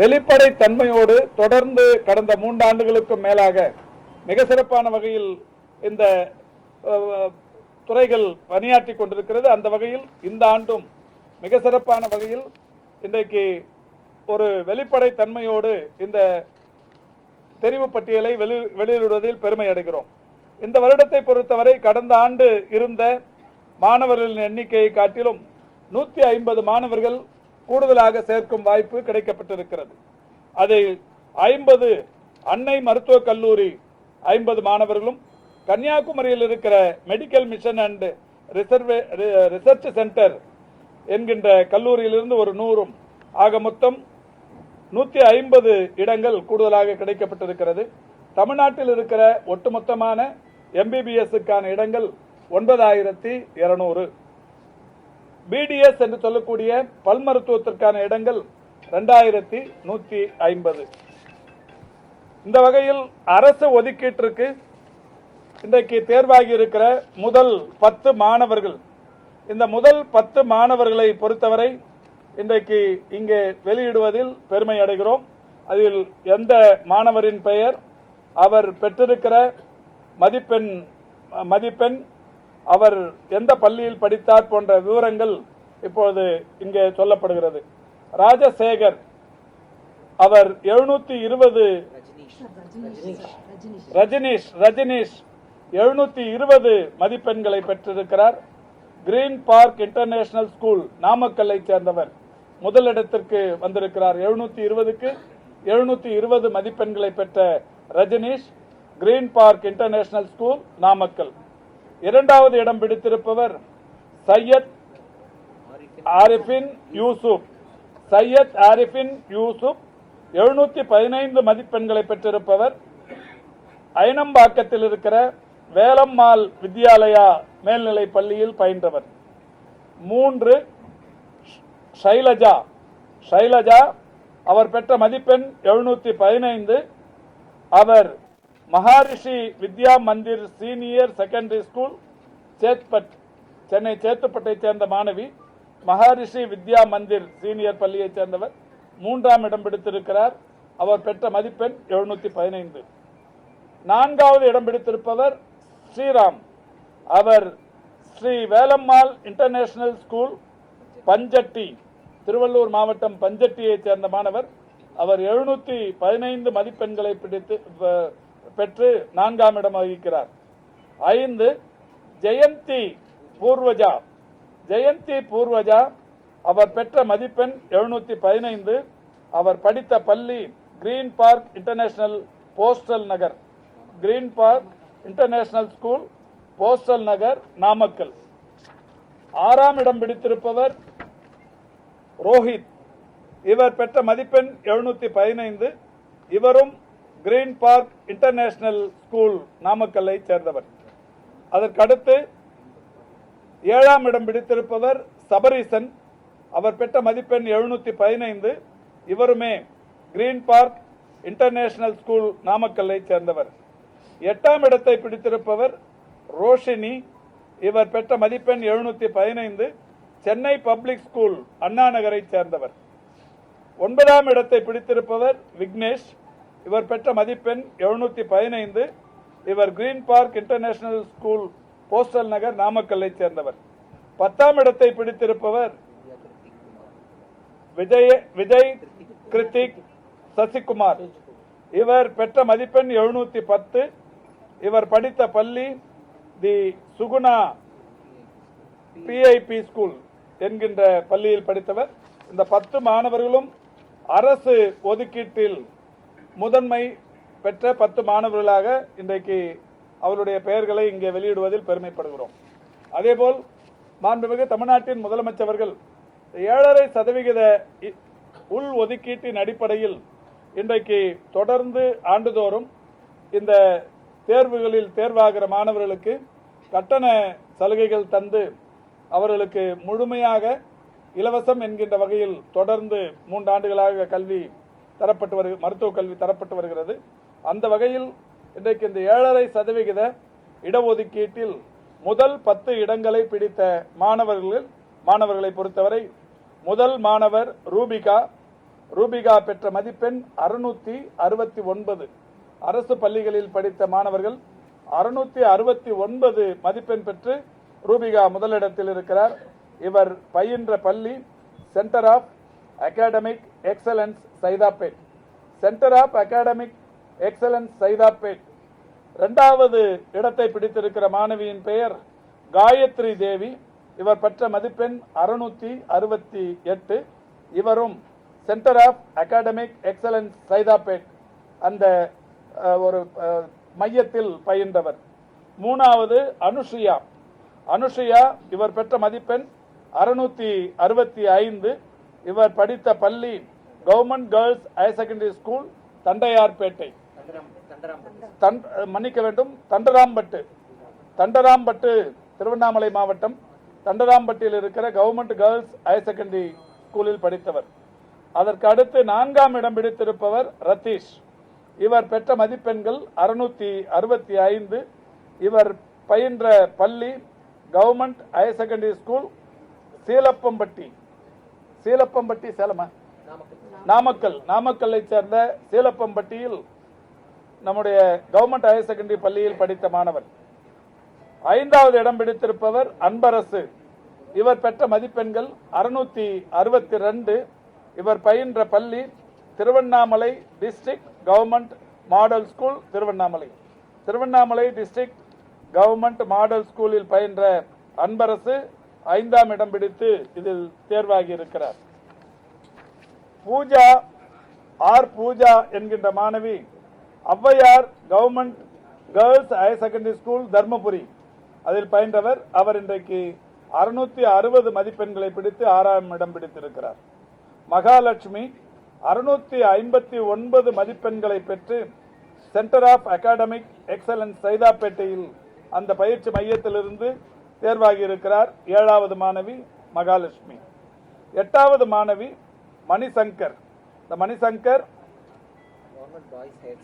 வெளிப்படை தன்மையோடு தொடர்ந்து கடந்த மூன்றாண்டுகளுக்கும் மேலாக மிக சிறப்பான வகையில் இந்த துறைகள் பணியாற்றி கொண்டிருக்கிறது. அந்த வகையில் இந்த ஆண்டும் மிக சிறப்பான வகையில் இன்றைக்கு ஒரு வெளிப்படை தன்மையோடு இந்த தெரிவு பட்டியலை வெளி வெளியிடுவதில் பெருமை அடைகிறோம். இந்த வருடத்தை பொறுத்தவரை கடந்த ஆண்டு இருந்த மாணவர்களின் எண்ணிக்கையை காட்டிலும் நூற்றி ஐம்பது மாணவர்கள் கூடுதலாக சேர்க்கும் வாய்ப்பு கிடைக்கப்பட்டிருக்கிறது. அதில் ஐம்பது அன்னை மருத்துவக் கல்லூரி ஐம்பது மாணவர்களும் கன்னியாகுமரியில் இருக்கிற medical mission and reserve research centre என்கின்ற கல்லூரியிலிருந்து ஒரு நூறும். ஆக மொத்தம் நூற்றி ஐம்பது இடங்கள் கூடுதலாக கிடைக்கப்பட்டிருக்கிறது. தமிழ்நாட்டில் இருக்கிற ஒட்டுமொத்தமான எம்பிபிஎஸ்க்கான இடங்கள் ஒன்பதாயிரத்தி இருநூறு. பிடிஎஸ் என்று சொல்லக்கூடிய பல் மருத்துவத்திற்கான இடங்கள் ரெண்டாயிரத்தி நூற்றி ஐம்பது. இந்த வகையில் அரசு ஒதுக்கீட்டிற்கு இன்றைக்கு தேர்வாகி இருக்கிற முதல் பத்து மாணவர்கள். இந்த முதல் பத்து மாணவர்களை பொறுத்தவரை இன்றைக்கு இங்கே வெளியிடுவதில் பெருமை அடைகிறோம். அதில் எந்த மாணவரின் பெயர் அவர் பெற்றிருக்கிற மதிப்பெண் மதிப்பெண் அவர் எந்த பள்ளியில் படித்தார் போன்ற விவரங்கள் இப்பொழுது இங்கே சொல்லப்படுகிறது. ராஜசேகர் அவர் எழுநூத்தி இருபது ரஜினிஷ். ரஜினிஷ் எழுநூத்தி இருபது மதிப்பெண்களை பெற்றிருக்கிறார். கிரீன் பார்க் இன்டர்நேஷனல் ஸ்கூல் நாமக்கல்லை சேர்ந்தவர். முதலிடத்திற்கு வந்திருக்கிறார் எழுநூத்தி இருபதுக்கு. எழுநூத்தி இருபது மதிப்பெண்களை பெற்ற Rajinish Green Park International School Namakkal. இரண்டாவது இடம் பிடித்திருப்பவர் சையத் ஆரிஃபின் யூசுப். சையத் ஆரிஃபின் யூசுப் எழுநூத்தி பதினைந்து மதிப்பெண்களை பெற்றிருப்பவர். ஐனம்பாக்கத்தில் இருக்கிற வேலம்மாள் வித்யாலயா மேல்நிலை பள்ளியில் பயின்றவர். மூன்று ஷைலஜா. ஷைலஜா அவர் பெற்ற மதிப்பெண் எழுநூத்தி பதினைந்து. அவர் Maharishi Vidya Mandir senior secondary school Chetpet Chennai சேத்துப்பட்டைச் சேர்ந்த மாணவி மகாரிஷி வித்யா மந்திர் சீனியர் பள்ளியைச் சேர்ந்தவர். மூன்றாம் இடம் பிடித்திருக்கிறார். அவர் பெற்ற மதிப்பெண் எழுநூத்தி பதினைந்து. நான்காவது இடம் பிடித்திருப்பவர் ஸ்ரீராம். அவர் ஸ்ரீ வேலம்மாள் இன்டர்நேஷனல் ஸ்கூல் பஞ்சட்டி திருவள்ளூர் மாவட்டம் பஞ்சட்டியைச் சேர்ந்த மாணவர். அவர் எழுநூத்தி பதினைந்து மதிப்பெண்களை பிடித்து பெற்று நான்காம் இடம் வகிக்கிறார் ஐந்து ஜெயந்தி பூர்வஜா. ஜெயந்தி பூர்வஜா அவர் பெற்ற மதிப்பெண் எழுநூத்தி பதினைந்து. அவர் படித்த பள்ளி Green Park International Postal Nagar. Green Park International School Postal Nagar Namakkal. ஆறாம் இடம் பிடித்திருப்பவர் ரோஹித். இவர் பெற்ற மதிப்பெண் எழுநூத்தி பதினைந்து. இவரும் கிரீன் பார்க் இன்டர்நேஷனல் ஸ்கூல் நாமக்கல்லை சேர்ந்தவர். அதற்கடுத்து ஏழாம் இடம் பிடித்திருப்பவர் சபரீசன். அவர் பெற்ற மதிப்பெண் எழுநூத்தி பதினைந்து. இவருமே கிரீன் பார்க் இன்டர்நேஷனல் ஸ்கூல் நாமக்கல்லை சேர்ந்தவர். எட்டாம் இடத்தை பிடித்திருப்பவர் ரோஷினி இவர் பெற்ற மதிப்பெண் எழுநூத்தி பதினைந்து. சென்னை பப்ளிக் ஸ்கூல் அண்ணா நகரை சேர்ந்தவர். ஒன்பதாம் இடத்தை பிடித்திருப்பவர் விக்னேஷ். இவர் பெற்ற மதிப்பெண் எழுநூத்தி பதினைந்து. இவர் Green Park International School Postal Nagar நாமக்கல்லை சேர்ந்தவர். பத்தாம் இடத்தை பிடித்திருப்பவர் விஜய் விஜய் கிருத்திக் சசிகுமார். இவர் பெற்ற மதிப்பெண் எழுநூத்தி பத்து. இவர் படித்த பள்ளி தி சுகுணா பிஐபி ஸ்கூல் என்கின்ற பள்ளியில் படித்தவர். இந்த பத்து மாணவர்களும் அரசு ஒதுக்கீட்டில் முதன்மை பெற்ற பத்து மாணவர்களாக இன்றைக்கு அவருடைய பெயர்களை இங்கே வெளியிடுவதில் பெருமைப்படுகிறோம். அதேபோல் மாண்புமிகு தமிழ்நாட்டின் முதலமைச்சர்கள் ஏழரை சதவிகித இ- உள் ஒதுக்கீட்டின் அடிப்படையில் இன்றைக்கு தொடர்ந்து ஆண்டுதோறும் இந்த தேர்வுகளில் தேர்வாகிற மாணவர்களுக்கு கட்டண சலுகைகள் தந்து அவர்களுக்கு முழுமையாக இலவசம் என்கின்ற வகையில் தொடர்ந்து மூன்று ஆண்டுகளாக கல்வி தரப்பட்டு வருக மருத்துவ கல்வி தரப்பட்டு வருகிறது. அந்த வகையில் இன்றைக்கு இந்த ஏழரை சதவிகித இடஒதுக்கீட்டில் முதல் பத்து இடங்களை பிடித்த மாணவர்களில் மாணவர்களை பொறுத்தவரை முதல் மாணவர் ரூபிகா. ரூபிகா பெற்ற மதிப்பெண் அறுநூத்தி அறுபத்தி ஒன்பது. அரசு பள்ளிகளில் படித்த மாணவர்கள் அறுநூத்தி அறுபத்தி ஒன்பது மதிப்பெண் பெற்று ரூபிகா முதலிடத்தில் இருக்கிறார். இவர் பயின்ற பள்ளி Centre of Academic Excellence Saidapet Centre of Academic Excellence Saidapet இரண்டாவது இடத்தை பிடித்திருக்கிற மாணவியின் பெயர் காயத்ரி தேவி. இவர் பெற்ற மதிப்பெண் அறுநூத்தி அறுபத்தி எட்டு. இவரும் Centre of Academic Excellence Saidapet அந்த ஒரு மையத்தில் பயின்றவர். மூணாவது அனுஷ்ரியா அனுஷ்ரியா இவர் பெற்ற மதிப்பெண் அறுநூத்தி அறுபத்தி ஐந்து. இவர் படித்த பள்ளி Government Girls Higher Secondary School Tondiarpet. தன் மன்னிக்க வேண்டும் தண்டராம்பட்டு. தண்டராம்பட்டு திருவண்ணாமலை மாவட்டம். தண்டராம்பட்டியில் இருக்கிற கவர்மெண்ட் கேர்ள்ஸ் ஹையர் செகண்டரி ஸ்கூலில் படித்தவர். அதற்கு அடுத்து நான்காம் இடம் பிடித்திருப்பவர் ரதீஷ் இவர் பெற்ற மதிப்பெண்கள் அறுநூத்தி அறுபத்தி ஐந்து. இவர் பயின்ற பள்ளி government higher secondary school Seelappampatti. Seelappampatti சேலமா? Namakkal. நாமக்கல்லை சேர்ந்த சீலப்பம்பட்டியில் நம்முடைய கவர்மெண்ட் ஹையர் செகண்டரி பள்ளியில் படித்த மாணவர் ஐந்தாவது இடம் பிடித்திருப்பவர் அன்பரசு. இவர் பெற்ற மதிப்பெண்கள் அறுநூத்தி அறுபத்தி ரெண்டு இவர் பயின்ற பள்ளி Tiruvannamalai District Government Model School Tiruvannamalai. Tiruvannamalai District Government Model ஸ்கூலில் பயின்ற அன்பரசு ஐந்தாம் இடம் பிடித்து இதில் தேர்வாகி இருக்கிறார் பூஜா ஆர் பூஜா என்கின்ற மாணவி Avvaiyar Government Girls Higher Secondary School Dharmapuri. அதில் பயின்றவர் அவர் இன்றைக்கு அறுநூத்தி அறுபது மதிப்பெண்களை பிடித்து ஆறாம் இடம் பிடித்திருக்கிறார். மகாலட்சுமி அறுநூத்தி ஐம்பத்தி ஒன்பது மதிப்பெண்களை பெற்று சென்டர் ஆஃப் அகாடமிக் எக்ஸலன்ஸ் சைதாப்பேட்டையில் அந்த பயிற்சி மையத்திலிருந்து தேர்வாகி இருக்கிறார் ஏழாவது மாணவி மகாலட்சுமி. எட்டாவது மாணவி மணிசங்கர். இந்த Manishankar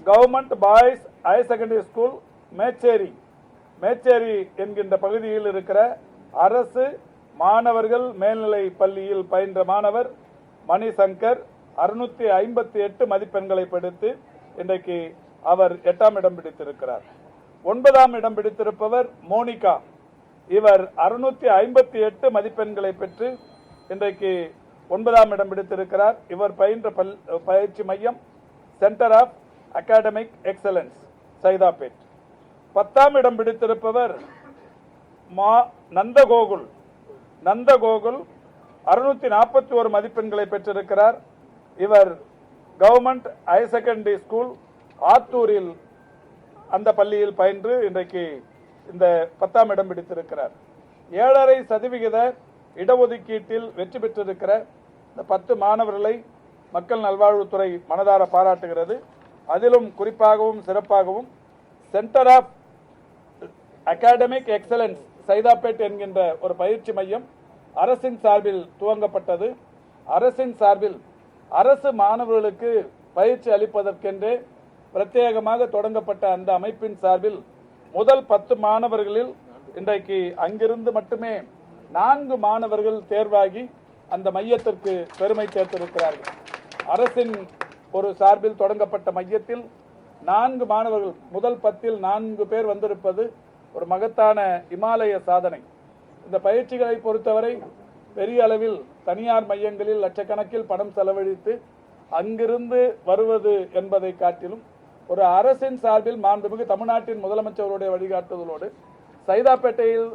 Government Boys Higher Secondary School Mecheri. Mecheri என்கின்ற பகுதியில் இருக்கிற அரசு மாணவர்கள் மேல்நிலை பள்ளியில் பயின்ற மாணவர் மணிசங்கர் அறுநூத்தி ஐம்பத்தி எட்டு மதிப்பெண்களை பிடித்து இன்றைக்கு அவர் எட்டாம் இடம் பிடித்திருக்கிறார். ஒன்பதாம் இடம் பிடித்திருப்பவர் மோனிகா. இவர் அறுநூத்தி ஐம்பத்தி எட்டு மதிப்பெண்களை பெற்று இன்றைக்கு ஒன்பதாம் இடம் பிடித்திருக்கிறார். இவர் பயின்ற பல் பயிற்சி மையம் Centre of Academic Excellence Saidapet பத்தாம் இடம் பிடித்திருப்பவர் மா நந்தகோகுல். நந்தகோகுல் அறுநூத்தி நாற்பத்தி ஒரு மதிப்பெண்களை பெற்றிருக்கிறார். இவர் கவர்மெண்ட் ஹையர் செகண்டரி ஸ்கூல் ஆத்தூரில் அந்த பள்ளியில் பயின்று இன்றைக்கு இந்த பத்தாம் இடம் பிடித்திருக்கிறார். ஏழரை சதவிகித இடஒதுக்கீட்டில் வெற்றி பெற்றிருக்கிற இந்த பத்து மாணவர்களை மக்கள் நல்வாழ்வுத்துறை மனதார பாராட்டுகிறது. அதிலும் குறிப்பாகவும் சிறப்பாகவும் Centre of Academic Excellence Saidapet என்கின்ற ஒரு பயிற்சி மையம் அரசின் சார்பில் துவங்கப்பட்டது. அரசின் சார்பில் அரசு மாணவர்களுக்கு பயிற்சி அளிப்பதற்கென்றே பிரத்யேகமாக தொடங்கப்பட்ட அந்த அமைப்பின் சார்பில் முதல் பத்து மாணவர்களில் இன்றைக்கு அங்கிருந்து மட்டுமே நான்கு மாணவர்கள் தேர்வாகி அந்த மையத்திற்கு பெருமை சேர்த்திருக்கிறார்கள். அரசின் ஒரு சார்பில் தொடங்கப்பட்ட மையத்தில் நான்கு மாணவர்கள் முதல் பத்தில் நான்கு பேர் வந்திருப்பது ஒரு மகத்தான இமாலய சாதனை. இந்த பயிற்சிகளை பொறுத்தவரை பெரிய அளவில் தனியார் மையங்களில் லட்சக்கணக்கில் பணம் செலவழித்து அங்கிருந்து வருவது என்பதை காட்டிலும் ஒரு அரசின் சார்பில் மாண்புமிகு தமிழ்நாட்டின் முதலமைச்சருடைய வழிகாட்டுதலோடு சைதாப்பேட்டையில்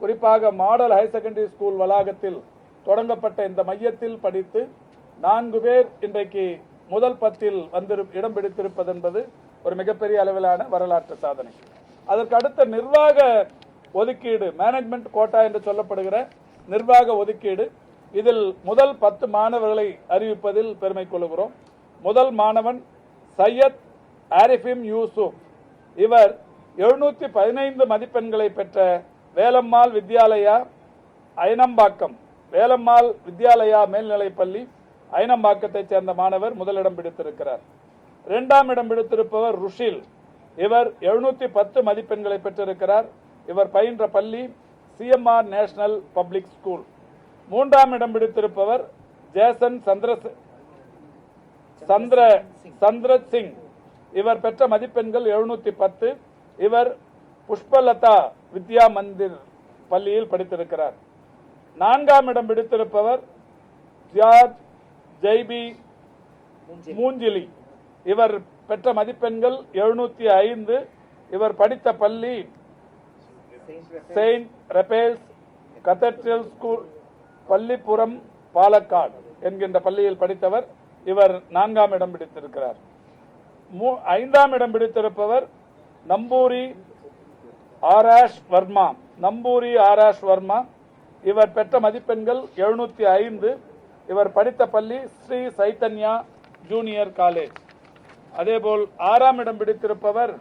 குறிப்பாக மாடல் ஹையர் செகண்டரி ஸ்கூல் வளாகத்தில் தொடங்கப்பட்ட இந்த மையத்தில் படித்து நான்கு பேர் இன்றைக்கு முதல் பத்தில் வந்திரு இடம் பிடித்திருப்பது என்பது ஒரு மிகப்பெரிய அளவிலான வரலாற்று சாதனை. அதற்கு அடுத்த நிர்வாக ஒதுக்கீடு மேனேஜ்மெண்ட் கோட்டா என்று சொல்லப்படுகிற நிர்வாக ஒதுக்கீடு இதில் முதல் பத்து மாணவர்களை அறிவிப்பதில் பெருமை கொள்கிறோம். முதல் மாணவன் சையத் ஆரிஃபிம் யூசுப். இவர் எழுநூத்தி பதினைந்து மதிப்பெண்களை பெற்ற வேலம்மாள் வித்யாலயா ஐனம்பாக்கம். வேலம்மாள் வித்யாலயா மேல்நிலைப் பள்ளி சேர்ந்த மாணவர் முதலிடம் பிடித்திருக்கிறார். இரண்டாம் இடம் பிடித்திருப்பவர் ருஷில். இவர் எழுநூத்தி பத்து மதிப்பெண்களை பெற்றிருக்கிறார். இவர் பயின்ற பள்ளி சிஎம்ஆர் நேஷனல் பப்ளிக் ஸ்கூல் மூன்றாம் இடம் பிடித்திருப்பவர் ஜேசன் சந்திர சந்திர சந்திரத் சிங். இவர் பெற்ற மதிப்பெண்கள் எழுநூத்தி பத்து. இவர் புஷ்பலதா வித்யா மந்திர் பள்ளியில் படித்திருக்கிறார். நான்காம் இடம் பிடித்திருப்பவர் ஜியார்ஜ் ஜெய்பி மூஞ்சிலி. இவர் பெற்ற மதிப்பெண்கள் எழுநூத்தி ஐந்து. இவர் படித்த பள்ளி Saint Raphael's Cathedral School Pallippuram Palakkad என்கின்ற பள்ளியில் படித்தவர். இவர் நான்காம் இடம் பிடித்திருக்கிறார். ஐந்தாம் இடம் பிடித்திருப்பவர் நம்பூரி ஆராஷ் வர்மா. நம்பூரி ஆராஷ் வர்மா. இவர் பெற்ற மதிப்பெண்கள் எழுநூத்தி ஐந்து. இவர் படித்த பள்ளி ஸ்ரீ சைத்தன்யா ஜூனியர் காலேஜ். அதேபோல் ஆறாம் இடம் பிடித்திருப்பவர்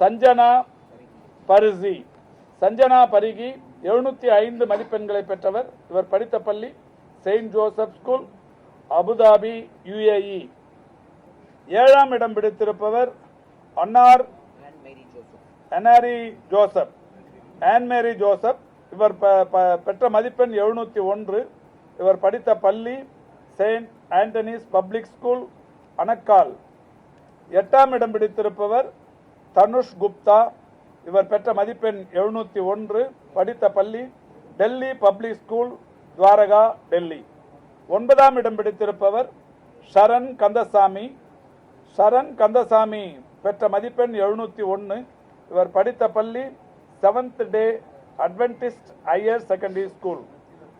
சஞ்சனா பரிசி சஞ்சனா பரிகி எழுநூத்தி ஐந்து மதிப்பெண்களை பெற்றவர். இவர் படித்த பள்ளி Saint Joseph school Abu Dhabi UAE. ஏழாம் இடம் பிடித்திருப்பவர் அன்னார் அனாரி ஜோசப் ஆன்மேரி ஜோசப் இவர் ப- ப- பெற்ற மதிப்பெண் எழுநூத்தி ஒன்று. இவர் படித்த பள்ளி Saint Antony's Public School Anekal எட்டாம் இடம் பிடித்திருப்பவர் தனுஷ் குப்தா. இவர் பெற்ற மதிப்பெண் எழுநூத்தி ஒன்று. படித்த பள்ளி டெல்லி பப்ளிக் ஸ்கூல் துவாரகா டெல்லி. ஒன்பதாம் இடம் பிடித்திருப்பவர் ஷரண் கந்தசாமி. சரண் கந்தசாமி பெற்ற மதிப்பெண் எழுநூத்தி ஒன்று இவர் படித்த பள்ளி Seventh Day Adventist Higher Secondary School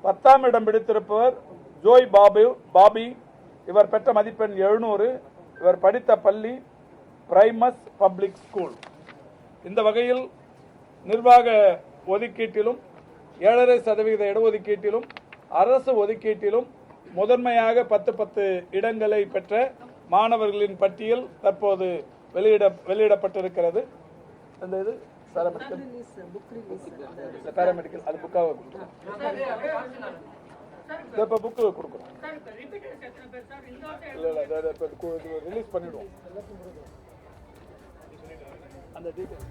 பத்தாம் இடம் பிடித்திருப்பவர் ஜோய் பாபு பாபி. இவர் பெற்ற மதிப்பெண் எழுநூறு. இவர் படித்த பள்ளி பிரைமஸ் பப்ளிக் ஸ்கூல் இந்த வகையில் நிர்வாக ஒதுக்கீட்டிலும் ஏழரை சதவீத இடஒதுக்கீட்டிலும் அரசு ஒதுக்கீட்டிலும் முதன்மையாக பத்து பத்து இடங்களை பெற்ற மாணவர்களின் பட்டியல் தற்போது வெளியிட வெளியிடப்பட்டிருக்கிறது. அந்த இது பேராமெடிக்கல். அது புக்காக கொடுக்கணும் இப்போ புக்கு கொடுக்குறோம். இல்லை இல்லை இப்போ ரிலீஸ் பண்ணிவிடுவோம் அந்த டீட்டெயில்